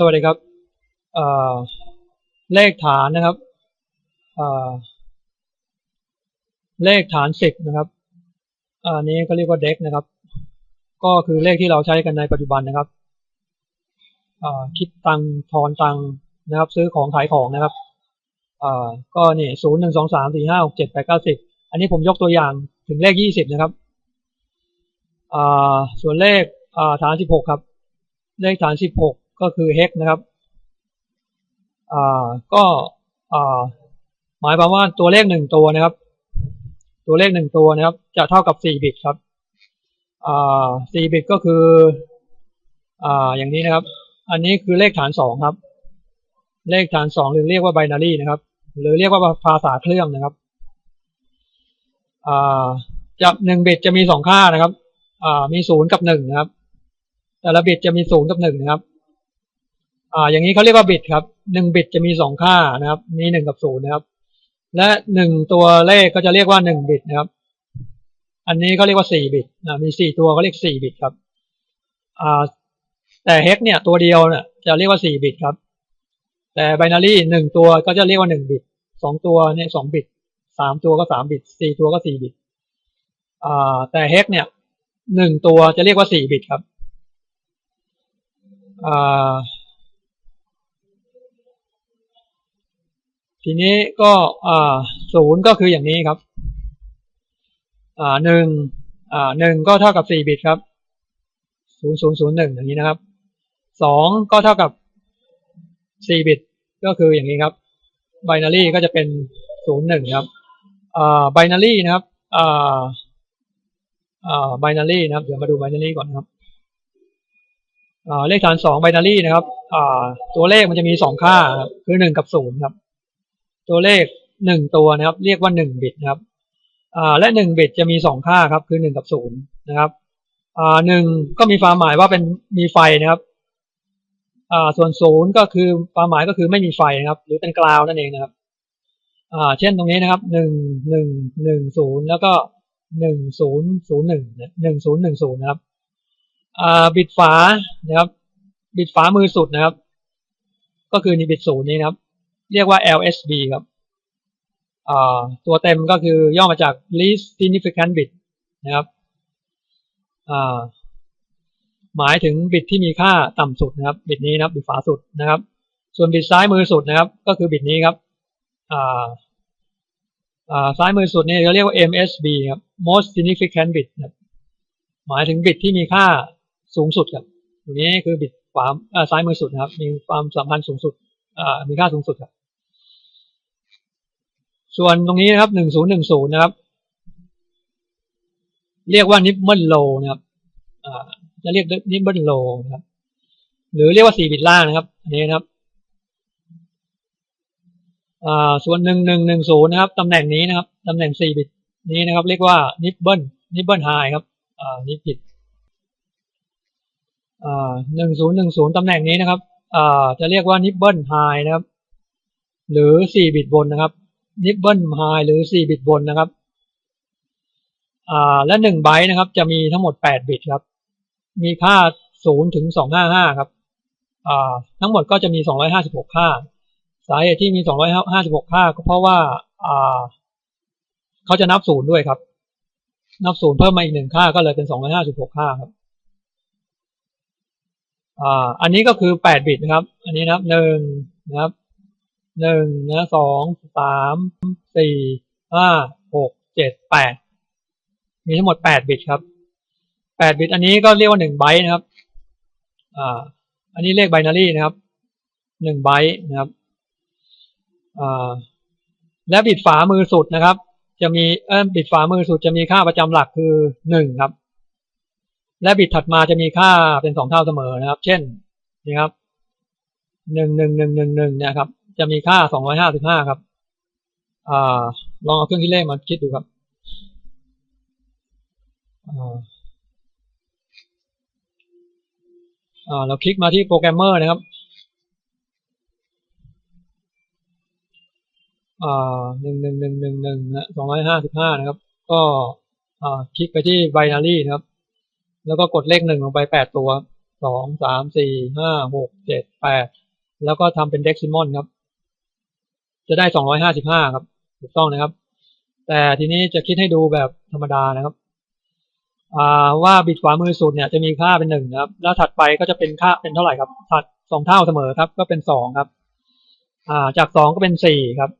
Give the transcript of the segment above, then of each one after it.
สวัสดีครับเเลขฐานนะครับเเลขฐานสิบนะครับอันนี้ก็เรียกว่าเด็กนะครับ ก็คือเลขที่เราใช้กันในปัจจุบันนะครับคิดตังค์ทอนตังค์นะครับ ซื้อของขายของนะครับก็นี่ศูนย์หนึ่งสองสามสี่ห้าหกเจ็ดแปดเก้าสิบอันนี้ผมยกตัวอย่างถึงเลขยี่สิบนะครับส่วนเลขฐานสิบหกครับ เลขฐานสิบหก ก็คือเฮกนะครับอ่าก็อ่าหมายความว่าตัวเลขหนึ่งตัวนะครับ ตัวเลขหนึ่งตัวนะครับ จะเท่ากับสี่บิตครับอ่าสี่บิตก็คืออ่าอย่างนี้นะครับ อันนี้คือเลขฐานสองครับ เลขฐานสองหรือเรียกว่าไบนารีนะครับ หรือเรียกว่าภาษาเครื่องนะครับอ่าจะหนึ่งบิตจะมีสองค่านะครับอ่ามีศูนย์กับหนึ่งนะครับ แต่ละบิตจะมีศูนย์กับหนึ่งนะครับ อ่าอย่างนี้เขาเรียกว่าบิตครับหนึ่งบิตจะมีสองค่านะครับ มีหนึ่งกับศูนย์นะครับ และหนึ่งตัวเลขก็จะเรียกว่าหนึ่งบิตนะครับ อันนี้เขาเรียกว่าสี่บิตนะมีสี่ตัวก็เรียกสี่บิตครับอ่าแต่เฮกเนี่ยตัวเดียวเนี่ยจะเรียกว่าสี่บิตครับ แต่ไบนารีหนึ่งตัวก็จะเรียกว่าหนึ่งบิตสองตัวเนี่ยสองบิตสามตัวก็สามบิตสี่ตัวก็สี่บิตอ่าแต่เฮกเนี่ยหนึ่งตัวจะเรียกว่าสี่บิตครับอ่า ทีนี้ก็ศูนย์ก็คืออย่างนี้ครับหนึ่งหนึ่งก็เท่ากับสี่บิตครับศูนย์ศูนย์ศูนย์หนึ่งอย่างนี้นะครับสองก็เท่ากับสี่บิตก็คืออย่างนี้ครับไบนารีก็จะเป็นศูนย์หนึ่งครับไบนารีนะครับไบนารีนะครับ เดี๋ยวมาดูไบนารีก่อนครับเลขฐานสองไบนารีนะครับตัวเลขมันจะมีสองค่าคือหนึ่งกับศูนย์ครับ ตัวเลขหนึ่งตัวนะครับ เรียกว่าหนึ่งบิตนะครับและหนึ่งบิตจะมีสองค่าครับ คือหนึ่งกับศูนย์นะครับหนึ่งก็มีความหมายว่าเป็นมีไฟนะครับส่วนศูนย์ก็คือความหมายก็คือไม่มีไฟนะครับ หรือเป็นกราวนั่นเองนะครับเช่นตรงนี้นะครับหนึ่งหนึ่งหนึ่งศูนย์แล้วก็หนึ่งศูนย์ศูนย์หนึ่งหนึ่งศูนย์หนึ่งศูนย์นะครับบิตฝานะครับ บิตฝามือสุดนะครับ ก็คือในบิตศูนย์นี้นะครับ เรียกว่า LSB ครับตัวเต็มก็คือย่อมาจาก least significant bit นะครับหมายถึงบิตที่มีค่าต่ำสุดนะครับ บิตนี้นะครับบิตฝาสุดนะครับ ส่วนบิตซ้ายมือสุดนะครับ ก็คือบิตนี้ครับซ้ายมือสุดนี่เขาเรียกว่า MSB ครับ most significant bit ครับหมายถึงบิตที่มีค่าสูงสุดครับตรงนี้คือบิตขวาซ้ายมือสุดนะครับ มีความสัมพันธ์สูงสุดมีค่าสูงสุดครับ ส่วนตรงนี้นะครับหนึ่งศูนย์หนึ่งศูนย์นะครับ เรียกว่านิบเบิลโลนะครับจะเรียกนิบเบิลโลนะครับ หรือเรียกว่าสี่บิตล่างนะครับอันนี้นะครับส่วนหนึ่งหนึ่งหนึ่งศูนย์นะครับตำแหน่งนี้นะครับตำแหน่งสี่บิตนี้นะครับ เรียกว่านิบเบิลนิบเบิลไฮครับนิบบิตหนึ่งศูนย์หนึ่งศูนย์ตำแหน่งนี้นะครับจะเรียกว่านิบเบิลไฮนะครับ หรือสี่บิตบนนะครับ นิบเบิลไฮหรือสี่บิตบนนะครับอ่าและหนึ่งไบต์นะครับ จะมีทั้งหมดแปดบิตครับ มีค่าศูนย์ถึงสองห้าห้าครับอ่าทั้งหมดก็จะมีสองร้อยห้าสิบหกค่า สาเหตุที่มีสองร้อยห้าสิบหกค่า ก็เพราะว่าอ่าเขาจะนับศูนย์ด้วยครับ นับศูนย์เพิ่มมาอีกหนึ่งค่าก็เลยเป็นสองร้อยห้าสิบหกค่าครับอ่าอันนี้ก็คือแปดบิตนะครับ อันนี้นะครับหนึ่งนะครับ หนึ่งนะสองสามสี่ห้าหกเจ็ดแปดมีทั้งหมดแปดบิตครับแปดบิตอันนี้ก็เรียกว่าหนึ่งไบต์นะครับอ่าอันนี้เลขไบนารีนะครับหนึ่งไบต์นะครับอ่าและบิตฝามือสุดนะครับ จะมีเออบิตฝามือสุดจะมีค่าประจำหลักคือหนึ่งครับ และบิตถัดมาจะมีค่าเป็นสองเท่าเสมอนะครับ เช่นนี่ครับหนึ่งหนึ่งหนึ่งหนึ่งหนึ่งเนี่ยครับ จะมีค่าสองร้อยห้าสิบห้าครับ อ่า ลองเอาเครื่องคิดเลขมาคิดดูครับอ่าเราคลิกมาที่โปรแกรมเมอร์นะครับ อ่าหนึ่งหนึ่งหนึ่งหนึ่งหนึ่งนะสองร้อยห้าสิบห้านะครับ ก็อ่าคลิกไปที่ binary นะครับ แล้วก็กดเลขหนึ่งลงไปแปดตัวสองสามสี่ห้าหกเจ็ดแปดแล้วก็ทำเป็นเด็กซิมอนครับ จะได้สองร้อยห้าสิบห้าครับ ถูกต้องนะครับ แต่ทีนี้จะคิดให้ดูแบบธรรมดานะครับว่าบิดขวามือสุดเนี่ยจะมีค่าเป็นหนึ่งครับ แล้วถัดไปก็จะเป็นค่าเป็นเท่าไหร่ครับ ถัดสองเท่าเสมอครับ ก็เป็นสองครับ อ่า จากสองก็เป็นสี่ครับ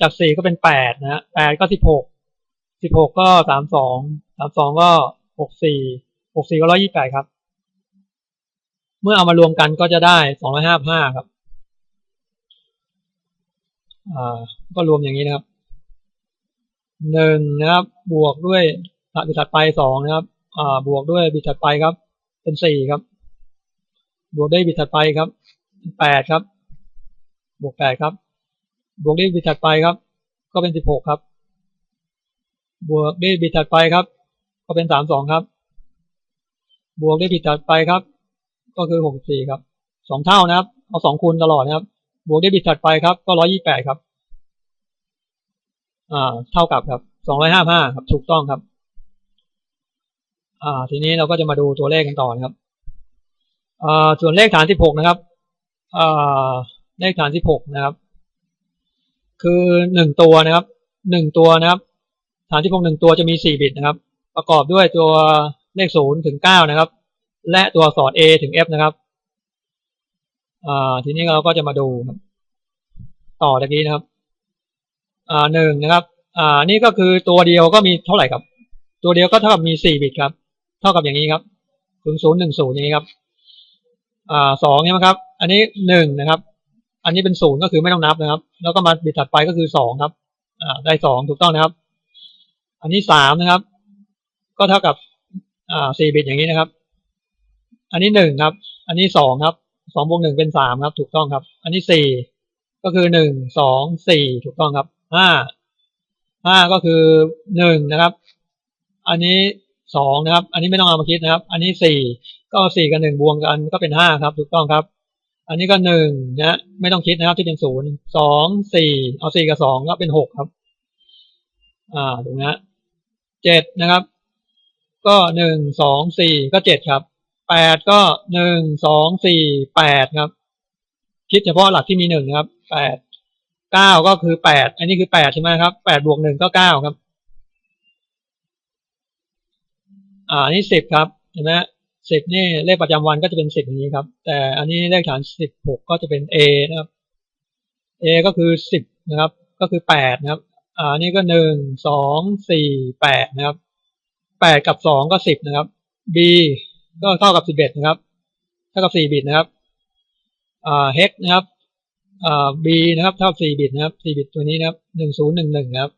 จากสี่ก็เป็นแปดนะฮะแปดก็สิบหกสิบหกก็สามสองสามสองก็หกสี่หกสี่ก็ร้อยยี่สิบแปดครับ เมื่อเอามารวมกันก็จะได้สองร้อยห้าห้าครับ อ่า ก็รวมอย่างนี้นะครับหนึ่งนะครับ บวกด้วยบิดถัดไปสองนะครับ อ่า บวกด้วยบิดถัดไปครับ เป็นสี่ครับ บวกด้วยบิดถัดไปครับแปดครับ บวกแปดครับ บวกด้วยบิดถัดไปครับ ก็เป็นสิบหกครับ บวกด้วยบิดถัดไปครับ ก็เป็นสามสองครับ บวกด้วยบิดถัดไปครับ ก็คือหกสี่ครับสองเท่านะครับ เอาสองคูณตลอดนะครับ บวกด้วยบิดถัดไปครับ ก็ร้อยี่แปดครับ อ่า เท่ากับครับสองร้อยห้าห้าครับ ถูกต้องครับ อ่า ทีนี้เราก็จะมาดูตัวเลขกันต่อนะครับอ่าส่วนเลขฐานที่หกนะครับอ่าเลขฐานที่หกนะครับ คือหนึ่งตัวนะครับหนึ่งตัวนะครับ ฐานที่หกหนึ่งตัวจะมีสี่บิตนะครับ ประกอบด้วยตัวเลขศูนย์ถึงเก้านะครับ และตัวอักษร A ถึง F นะครับ อ่าทีนี้เราก็จะมาดูครับต่อตะกี้นะครับ อ่าหนึ่งนะครับ อ่านี่ก็คือตัวเดียวก็มีเท่าไหร่ครับ ตัวเดียวก็เท่ากับมีสี่บิตครับ เท่ากับอย่างนี้ครับศูนย์ศูนย์หนึ่งศูนย์นี้ครับ อ่าสองใช่ไหมครับ อันนี้หนึ่งนะครับ อันนี้เป็นศูนย์ก็คือไม่ต้องนับนะครับ แล้วก็มาบิดถัดไปก็คือสองครับ อ่าได้สองถูกต้องนะครับ อันนี้สามนะครับ ก็เท่ากับอ่าสี่บิตอย่างนี้นะครับ อันนี้หนึ่งครับ อันนี้สองครับ สองบวกหนึ่งเป็นสามครับ ถูกต้องครับ อันนี้สี่ก็คือหนึ่งสองสี่ถูกต้องครับห้าห้าก็คือหนึ่งนะครับ อันนี้สองนะครับ อันนี้ไม่ต้องเอามาคิดนะครับ อันนี้สี่ก็สี่กับหนึ่งบวกกันก็เป็นห้าครับ ถูกต้องครับ อันนี้ก็หนึ่งนะไม่ต้องคิดนะครับที่เป็นศูนย์สองสี่เอาสี่กับสองก็เป็นหกครับ อ่าถูกนะเจ็ดนะครับ ก็หนึ่งสองสี่ก็เจ็ดครับ แปดก็หนึ่งสองสี่แปดครับ คิดเฉพาะหลักที่มีหนึ่งครับแปดเก้าก็คือแปดอันนี้คือแปดใช่ไหมครับแปดบวกหนึ่งก็เก้าครับ อ่านี่สิบครับเห็นไหมสิบนี่เลขประจำวันก็จะเป็นสิบอย่างนี้ครับ แต่อันนี้เลขฐานสิบหกก็จะเป็น A นะครับ A ก็คือสิบนะครับ ก็คือแปดนะครับ อ่านี่ก็หนึ่งสองสี่แปดนะครับแปดกับสองก็สิบนะครับ B ก็เท่ากับสิบเอ็ดนะครับ เท่ากับสี่บิตนะครับอ่า hex นะครับอ่า B นะครับ เท่าสี่บิตนะครับสี่บิตตัวนี้นะครับหนึ่งศูนย์หนึ่งหนึ่งนะครับ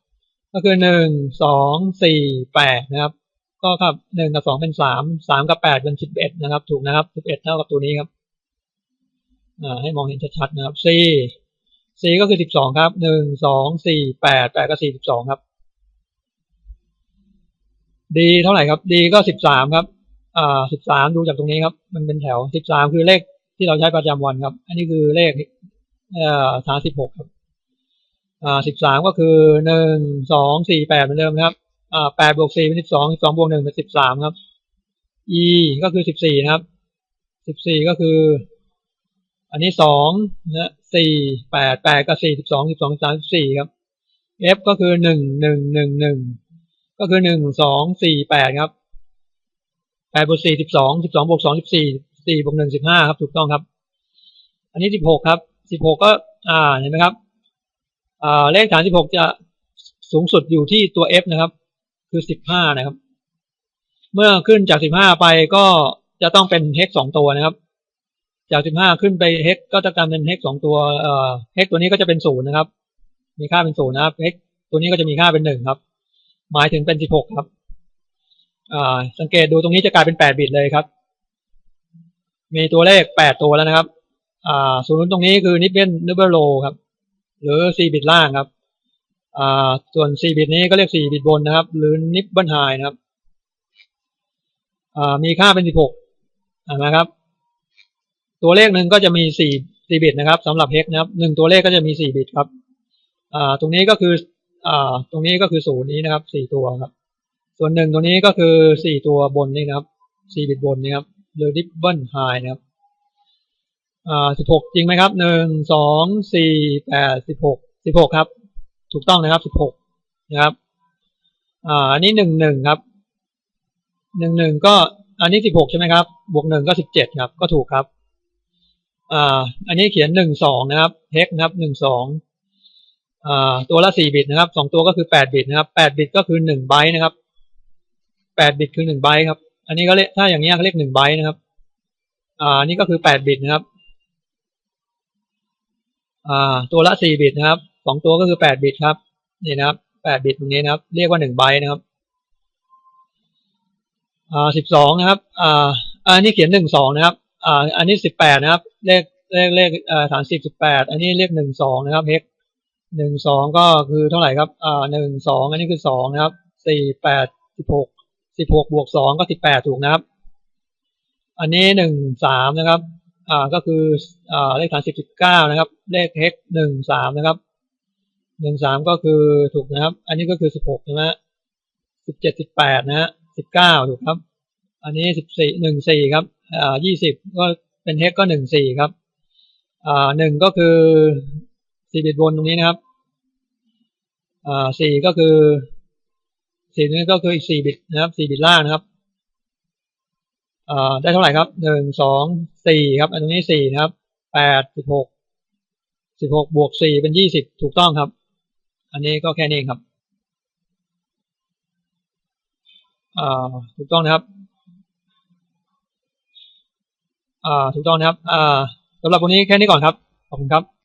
ก็คือหนึ่งสองสี่แปดนะครับ ก็ครับหนึ่งกับสองเป็นสามสามกับแปดเป็นสิบเอ็ดนะครับ ถูกนะครับสิบเอ็ดเท่ากับตัวนี้ครับอ่าให้มองเห็นชัดๆนะครับ C C ก็คือสิบสองครับหนึ่งสองสี่แปดแปดก็สี่สิบสองครับ D เท่าไหร่ครับ D ก็สิบสามครับ อ่าสิบสามดูจากตรงนี้ครับ มันเป็นแถวสิบสามคือเลขที่เราใช้ประจำวันครับ อันนี้คือเลขอ่อฐานสิบหกครับอ่าสิบสามก็คือหนึ่งสองสี่แปดเหมือนเดิมครับอ่าแปดบวกสี่เป็นสิบสองสิบสองบวกหนึ่งเป็นสิบสามครับ e ก็คือสิบสี่นะครับสิบสี่ก็คือ อันนี้สองนะสี่แปดแปดก็สี่สิบสองสิบสองสามสิบสี่ครับ f ก็คือหนึ่งหนึ่งหนึ่งหนึ่งก็คือหนึ่งสองสี่แปดครับ แปดบวกสี่สิบสองสิบสองบวกสองสิบสี่สี่บวกหนึ่งสิบห้าครับ ถูกต้องครับ อันนี้สิบหกครับสิบหกก็ อ่าเห็นไหมครับอ่าเลขฐานสิบหกจะสูงสุดอยู่ที่ตัว f นะครับ คือสิบห้านะครับ เมื่อขึ้นจากสิบห้าไปก็จะต้องเป็น hex สองตัวนะครับ จากสิบห้าขึ้นไป hex ก็จะกลายเป็น hex สองตัวเอ่อ hex ตัวนี้ก็จะเป็นศูนย์นะครับ มีค่าเป็นศูนย์นะครับ hex ตัวนี้ก็จะมีค่าเป็นหนึ่งครับ หมายถึงเป็นสิบหกครับ สังเกตดูตรงนี้จะกลายเป็นแปดบิตเลยครับ มีตัวเลขแปดตัวแล้วนะครับศูนย์ตรงนี้คือ nibbel nibbel low ครับ หรือ 4 บิตล่างครับส่วน 4 บิตนี้ก็เรียก 4 บิตบนนะครับ หรือ nibbel high นะครับมีค่าเป็น 16นะครับ ตัวเลขหนึ่งก็จะมี 4 4 บิตนะครับสำหรับ hex นะครับหนึ่งตัวเลขก็จะมี 4 บิตครับตรงนี้ก็คืออตรงนี้ก็คือศูนย์นี้นะครับ 4 ตัวครับ ส่วนหนึ่งตัวนี้ก็คือ4ตัวบนนี่นะครับ4บิตบนนี่ครับหรือ double high นะครับอ่าสิบหกจริงไหมครับหนึ่งสองสี่แปดสิบหกสิบหกครับ ถูกต้องนะครับสิบหกนะครับอ่าอันนี้หนึ่งหนึ่งครับหนึ่งหนึ่งก็อันนี้สิบหกใช่ไหมครับ บวกหนึ่งก็สิบเจ็ดครับ ก็ถูกครับอ่าอันนี้เขียนหนึ่งสองนะครับเฮกนะครับหนึ่งสองอ่าตัวละสี่บิตนะครับสองตัวก็คือแปดบิตนะครับแปดบิตก็คือหนึ่งไบต์นะครับ แปดบิตคือหนึ่งไบต์ครับ อันนี้ก็เรียกถ้าอย่างเงี้เขาเรียกหนึ่งไบต์นะครับ อ่านี่ก็คือแปดบิตนะครับ อ่า ตัวละสี่บิตนะครับสองตัวก็คือแปดบิตครับ นี่นะครับแปดบิตตรงนี้นะครับ เรียกว่าหนึ่งไบต์นะครับ อ่าสิบสองนะครับ อ่า อันนี้เขียนหนึ่งสองนะครับ อ่า อันนี้สิบแปดนะครับ เลขเลขเลขอ่าฐานสิบสิบแปดอันนี้เลขหนึ่งสองนะครับเฮกหนึ่งสองก็คือเท่าไหร่ครับ อ่าหนึ่งสองอันนี้คือสองนะครับสี่แปดสิบหก สิบหกบวกสองก็สิบแปดถูกนะครับ อันนี้หนึ่งสามนะครับ อ่าก็คืออ่าเลขฐานสิบสิบเก้านะครับ เลขเฮกหนึ่งสามนะครับหนึ่งสามก็คือถูกนะครับ อันนี้ก็คือสิบหกใช่ไหมสิบเจ็ดสิบแปดนะฮะสิบเก้าถูกครับ อันนี้สิบสี่หนึ่งสี่ครับ อ่ายี่สิบก็เป็นเฮกก็หนึ่งสี่ครับ อ่าหนึ่งก็คือสี่บิตบนตรงนี้นะครับ อ่าสี่ก็คือ สี่นี้ก็คืออีกสี่บิตนะครับสี่บิตล่างนะครับอ่าได้เท่าไหร่ครับหนึ่งสองสี่ครับ อันตรงนี้สี่นะครับแปดสิบหกสิบหกบวกสี่เป็นยี่สิบถูกต้องครับ อันนี้ก็แค่นี้ครับอ่าถูกต้องนะครับอ่าถูกต้องนะครับอ่าสำหรับวันนี้แค่นี้ก่อนครับ ขอบคุณครับ